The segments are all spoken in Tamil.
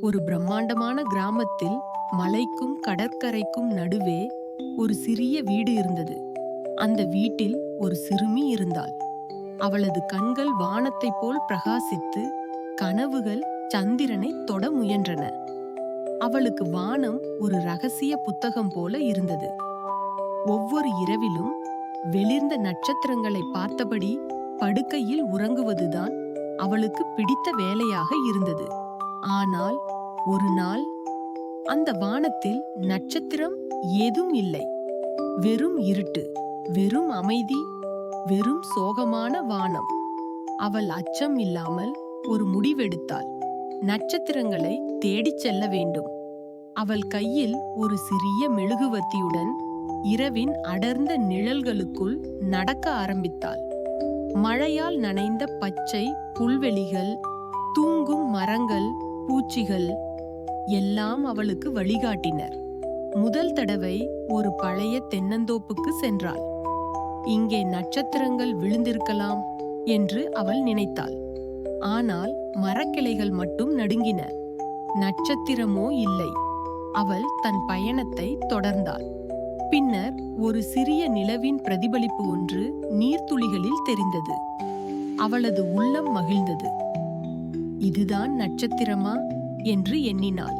ஒரு பிரம்மாண்டமான கிராமத்தில் மலைக்கும் கடற்கரைக்கும் நடுவே ஒரு சிறிய வீடு இருந்தது. அந்த வீட்டில் ஒரு சிறுமி இருந்தாள். அவளது கண்கள் வானத்தைப் போல் பிரகாசித்து கனவுகள் சந்திரனை தொட முயன்றன. அவளுக்கு வானம் ஒரு ரகசிய புத்தகம் போல இருந்தது. ஒவ்வொரு இரவிலும் வெளிர்ந்த நட்சத்திரங்களை பார்த்தபடி படுக்கையில் உறங்குவதுதான் அவளுக்கு பிடித்த வேலையாக இருந்தது. ஆனால் ஒரு நாள் அந்த வானத்தில் நட்சத்திரம் ஏதும் இல்லை. வெறும் இருட்டு வெறும் அமைதி வெறும் சோகமான வானம். அவள் அச்சம் இல்லாமல் ஒரு முடிவெடுத்தாள். நட்சத்திரங்களை தேடிச் செல்ல வேண்டும். அவள் கையில் ஒரு சிறிய மெழுகுவர்த்தியுடன் இரவின் அடர்ந்த நிழல்களுக்குள் நடக்க ஆரம்பித்தாள். மழையால் நனைந்த பச்சை புல்வெளிகள் தூங்கும் மரங்கள் பூச்சிகள் எல்லாம் அவளுக்கு வழிகாட்டினர். முதல் தடவை ஒரு பழைய தென்னந்தோப்புக்கு சென்றாள். இங்கே நட்சத்திரங்கள் விழுந்திருக்கலாம் என்று அவள் நினைத்தாள். ஆனால் மரக்கிளைகள் மட்டும் நடுங்கின. நட்சத்திரமோ இல்லை. அவள் தன் பயணத்தை தொடர்ந்தாள். பின்னர் ஒரு சிறிய நிலவின் பிரதிபலிப்பு ஒன்று நீர்த்துளிகளில் தெரிந்தது. அவளது உள்ளம் மகிழ்ந்தது. இதுதான் நட்சத்திரமா? என்று எண்ணினாள்.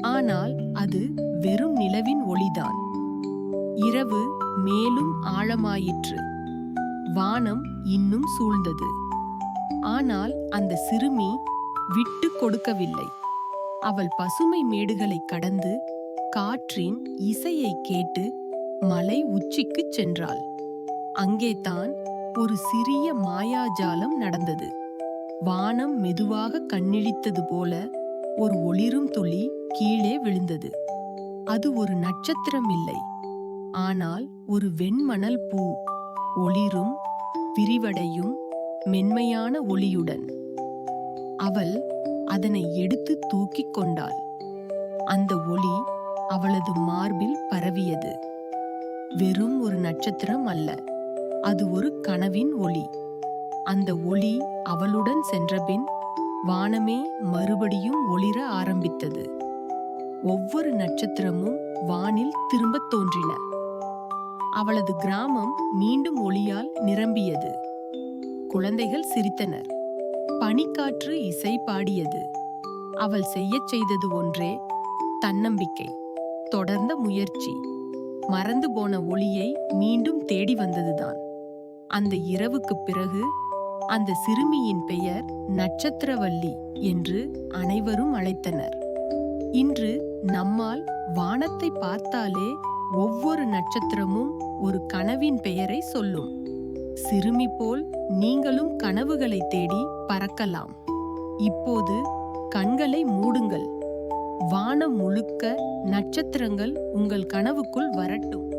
ஆனால் அது வெறும் நிலவின் ஒளிதான். இரவு மேலும் ஆழமாயிற்று. வானம் இன்னும் சூழ்ந்தது. ஆனால் அந்த சிறுமி விட்டு கொடுக்கவில்லை. அவள் பசுமை மேடுகளை கடந்து காற்றின் இசையை கேட்டு மலை உச்சிக்குச் சென்றாள். அங்கே தான் ஒரு சிறிய மாயாஜாலம் நடந்தது. வானம் மெதுவாக கண்ணிழித்தது போல ஒரு ஒளிரும் துளி கீழே விழுந்தது. அது ஒரு நட்சத்திரம் இல்லை. ஆனால் ஒரு வெண்மணல் பூ. ஒளிரும் விரிவடையும் மென்மையான ஒளியுடன். அவள் அதனை எடுத்து தூக்கிக் கொண்டாள். அந்த ஒளி அவளது மார்பில் பரவியது. வெறும் ஒரு நட்சத்திரம் அல்ல. அது ஒரு கனவின் ஒளி. அந்த ஒளி அவளுடன் சென்றபின் வானமே மறுபடியும் ஒளிர ஆரம்பித்தது. ஒவ்வொரு நட்சத்திரமும் வானில் திரும்பத் தோன்றின. அவளது கிராமம் மீண்டும் ஒளியால் நிரம்பியது. குழந்தைகள் சிரித்தனர். பனிக்காற்று இசை பாடியது. அவள் செய்யச் செய்தது ஒன்றே தன்னம்பிக்கை தொடர்ந்த முயற்சி. மறந்து போன ஒளியை மீண்டும் தேடி வந்ததுதான். அந்த இரவுக்குப் பிறகு அந்த சிறுமியின் பெயர் நட்சத்திரவல்லி என்று அனைவரும் அழைத்தனர். இன்று நம்மால் வானத்தை பார்த்தாலே ஒவ்வொரு நட்சத்திரமும் ஒரு கனவின் பெயரை சொல்லும். சிறுமி போல் நீங்களும் கனவுகளை தேடி பறக்கலாம். இப்போது கண்களை மூடுங்கள். வானம் முழுக்க நட்சத்திரங்கள் உங்கள் கனவுக்குள் வரட்டும்.